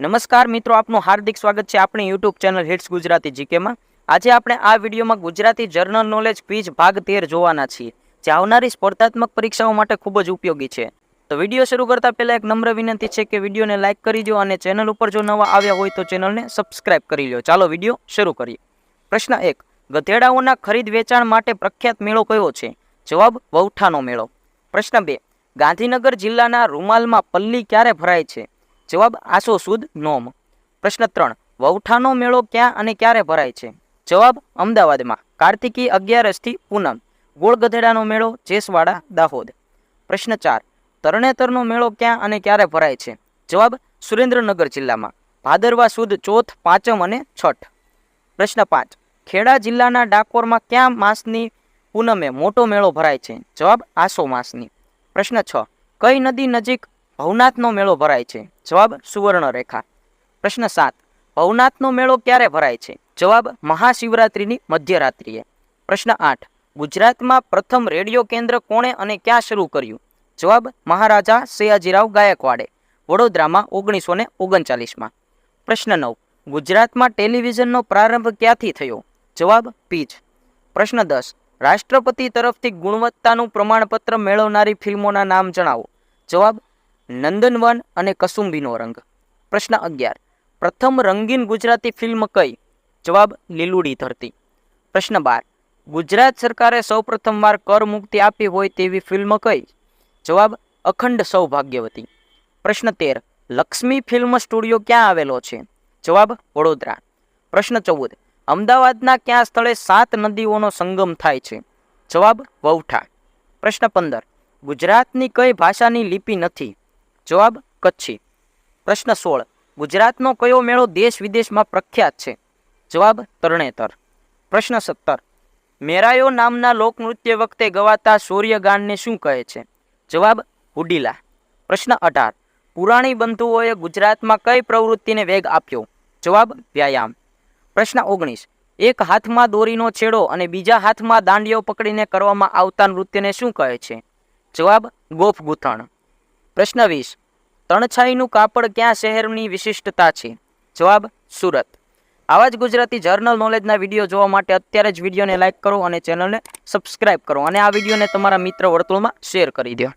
નમસ્કાર મિત્રો, આપનું હાર્દિક સ્વાગત છે આપણી યુટ્યુબ ચેનલ હિટ્સ ગુજરાતી જીકેમાં. આજે આપણે આ વિડીયોમાં ગુજરાતી જર્નલ નોલેજ ક્વિઝ ભાગ તેર જોવાના છીએ, જે આવનારી સ્પર્ધાત્મક પરીક્ષાઓ માટે ખૂબ જ ઉપયોગી છે. તો વીડિયો શરૂ કરતાં પહેલાં એક નમ્ર વિનંતી છે કે વિડીયોને લાઇક કરી દો અને ચેનલ ઉપર જો નવા આવ્યા હોય તો ચેનલને સબસ્ક્રાઇબ કરી લો ચાલો વીડિયો શરૂ કરીએ. પ્રશ્ન એક, ગધેડાઓના ખરીદ વેચાણ માટે પ્રખ્યાત મેળો કયો છે? જવાબ, વૌઠાનો મેળો. પ્રશ્ન બે, ગાંધીનગર જિલ્લાના રૂમાલમાં પલ્લી ક્યારે ભરાય છે? જવાબ આસો સુદ નોમ. પ્રશ્ન ત્રણ, વૌઠાનો મેળો ક્યાં અને ક્યારે ભરાય છે? જવાબ અમદાવાદમાં, કાર્તિકી અગિયારસથી પૂનમ. ગોળગધેડાનો મેળો જેસવાડા, દાહોદ. પ્રશ્ન ચાર, તરણેતરનો મેળો ક્યાં અને ક્યારે ભરાય છે? જવાબ સુરેન્દ્રનગર જિલ્લામાં, ભાદરવા સુદ ચોથ, પાંચમ અને છઠ. પ્રશ્ન પાંચ, ખેડા જિલ્લાના ડાકોરમાં ક્યાં માસની પૂનમે મોટો મેળો ભરાય છે? જવાબ આસો માસની. પ્રશ્ન છ, કઈ નદી નજીક ભવનાથનો મેળો ભરાય છે? જવાબ સુવર્ણરેખા. પ્રશ્ન સાત. ભવનાથનો મેળો ક્યારે ભરાય છે? જવાબ મહાશિવરાત્રિની મધ્યરાત્રિએ. પ્રશ્ન આઠ. ગુજરાતમાં પ્રથમ રેડિયો કેન્દ્ર કોણે અને ક્યાં શરૂ કર્યું? જવાબ મહારાજા સયાજીરાવ ગાયકવાડે. વડોદરામાં ઓગણીસો ને ઓગણચાલીસમાં. પ્રશ્ન નવ. ગુજરાતમાં ટેલિવિઝનનો પ્રારંભ ક્યાંથી થયો? જવાબ પીચ પ્રશ્ન દસ. રાષ્ટ્રપતિ તરફથી ગુણવત્તાનું પ્રમાણપત્ર મેળવનારી ફિલ્મોના નામ જણાવો. જવાબ નંદનવન અને કસુંબીનો રંગ. પ્રશ્ન અગિયાર. પ્રથમ રંગીન ગુજરાતી ફિલ્મ કઈ? જવાબ, લીલુડી ધરતી. પ્રશ્ન બાર. ગુજરાત સરકારે સૌપ્રથમવાર કર મુક્તિ આપી હોય તેવી ફિલ્મ કઈ? જવાબ, અખંડ સૌભાગ્યવતી. પ્રશ્ન તેર. લક્ષ્મી ફિલ્મ સ્ટુડિયો ક્યાં આવેલો છે? જવાબ, વડોદરા. પ્રશ્ન ચૌદ. અમદાવાદના ક્યાં સ્થળે સાત નદીઓનો સંગમ થાય છે? જવાબ વૌઠા પ્રશ્ન પંદર. ગુજરાતની કઈ ભાષાની લિપિ નથી? જવાબ કચ્છી. પ્રશ્ન સોળ. ગુજરાતનો કયો મેળો દેશ વિદેશમાં પ્રખ્યાત છે? જવાબ તરણેતર. પ્રશ્ન સત્તર. મેરાયો નામના લોકનૃત્ય વખતે ગવાતા સૂર્યગાનને શું કહે છે? જવાબ હુડીલા. પ્રશ્ન અઢાર. પુરાણી બંધુઓએ ગુજરાતમાં કઈ પ્રવૃત્તિને વેગ આપ્યો? જવાબ વ્યાયામ. પ્રશ્ન ઓગણીસ. એક હાથમાં દોરીનો છેડો અને બીજા હાથમાં દાંડીઓ પકડીને કરવામાં આવતા નૃત્યને શું કહે છે? જવાબ ગોફ ગૂંથણ પ્રશ્ન વીસ. તણછાઈનું કાપડ ક્યાં શહેરની વિશિષ્ટતા છે? જવાબ, સુરત. આવા જ ગુજરાતી જર્નલ નોલેજના વીડિયો જોવા માટે અત્યારે જ વિડીયોને લાઇક કરો અને ચેનલને સબસ્ક્રાઇબ કરો અને આ વિડીયોને તમારા મિત્ર વર્તુળમાં શેર કરી દો.